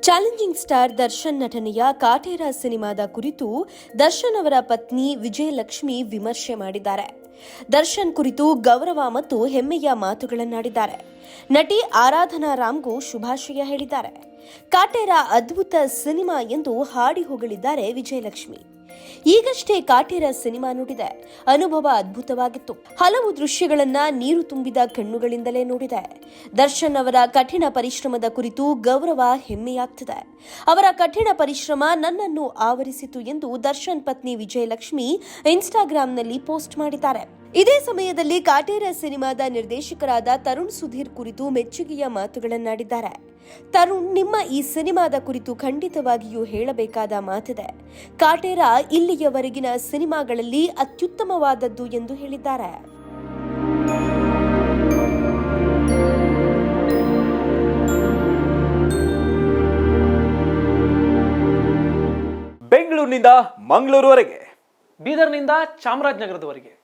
Challenging star Darshan ನಟನೆಯ ಕಾಟೇರ ಸಿನಿಮಾದ ಕುರಿತು ದರ್ಶನ್ ಅವರ ಪತ್ನಿ ವಿಜಯಲಕ್ಷ್ಮಿ ವಿಮರ್ಶೆ ಮಾಡಿದ್ದಾರೆ. ದರ್ಶನ್ ಕುರಿತು ಗೌರವ ಮತ್ತು ಹೆಮ್ಮೆಯ ಮಾತುಗಳನ್ನಾಡಿದ್ದಾರೆ. ನಟಿ ಆರಾಧನಾ ರಾಮ್ಗೂ ಶುಭಾಶಯ ಹೇಳಿದ್ದಾರೆ. ಕಾಟೇರ ಅದ್ಭುತ ಸಿನಿಮಾ ಎಂದು ಹಾಡಿ ಹೊಗಳಿದ್ದಾರೆ ವಿಜಯಲಕ್ಷ್ಮಿ. ಈಗಷ್ಟೇ ಕಾಟೇರ ಸಿನಿಮಾ ನೋಡಿದೆ. ಅನುಭವ ಅದ್ಭುತವಾಗಿತ್ತು. ಹಲವು ದೃಶ್ಯಗಳನ್ನ ನೀರು ತುಂಬಿದ ಕಣ್ಣುಗಳಿಂದಲೇ ನೋಡಿದೆ. ದರ್ಶನ್ ಅವರ ಕಠಿಣ ಪರಿಶ್ರಮದ ಕುರಿತು ಗೌರವ ಹೆಮ್ಮೆಯಾಗ್ತಿದೆ. ಅವರ ಕಠಿಣ ಪರಿಶ್ರಮ ನನ್ನನ್ನು ಆವರಿಸಿತು ಎಂದು ದರ್ಶನ್ ಪತ್ನಿ ವಿಜಯಲಕ್ಷ್ಮಿ ಇನ್ಸ್ಟಾಗ್ರಾಂನಲ್ಲಿ ಪೋಸ್ಟ್ ಮಾಡಿದ್ದಾರೆ. ಇದೇ ಸಮಯದಲ್ಲಿ ಕಾಟೇರ ಸಿನಿಮಾದ ನಿರ್ದೇಶಕರಾದ ತರುಣ್ ಸುಧೀರ್ ಕುರಿತು ಮೆಚ್ಚುಗೆಯ ಮಾತುಗಳನ್ನಾಡಿದ್ದಾರೆ. ತರುಣ್ ನಿಮ್ಮ ಈ ಸಿನಿಮಾದ ಕುರಿತು ಖಂಡಿತವಾಗಿಯೂ ಹೇಳಬೇಕಾದ ಮಾತಿದೆ. ಕಾಟೇರ ಇಲ್ಲಿಯವರೆಗಿನ ಸಿನಿಮಾಗಳಲ್ಲಿ ಅತ್ಯುತ್ತಮವಾದದ್ದು ಎಂದು ಹೇಳಿದ್ದಾರೆ. ಬೆಂಗಳೂರಿನಿಂದ ಮಂಗಳೂರುವರೆಗೆ. ಬೀದರ್ನಿಂದ ಚಾಮರಾಜನಗರದವರೆಗೆ.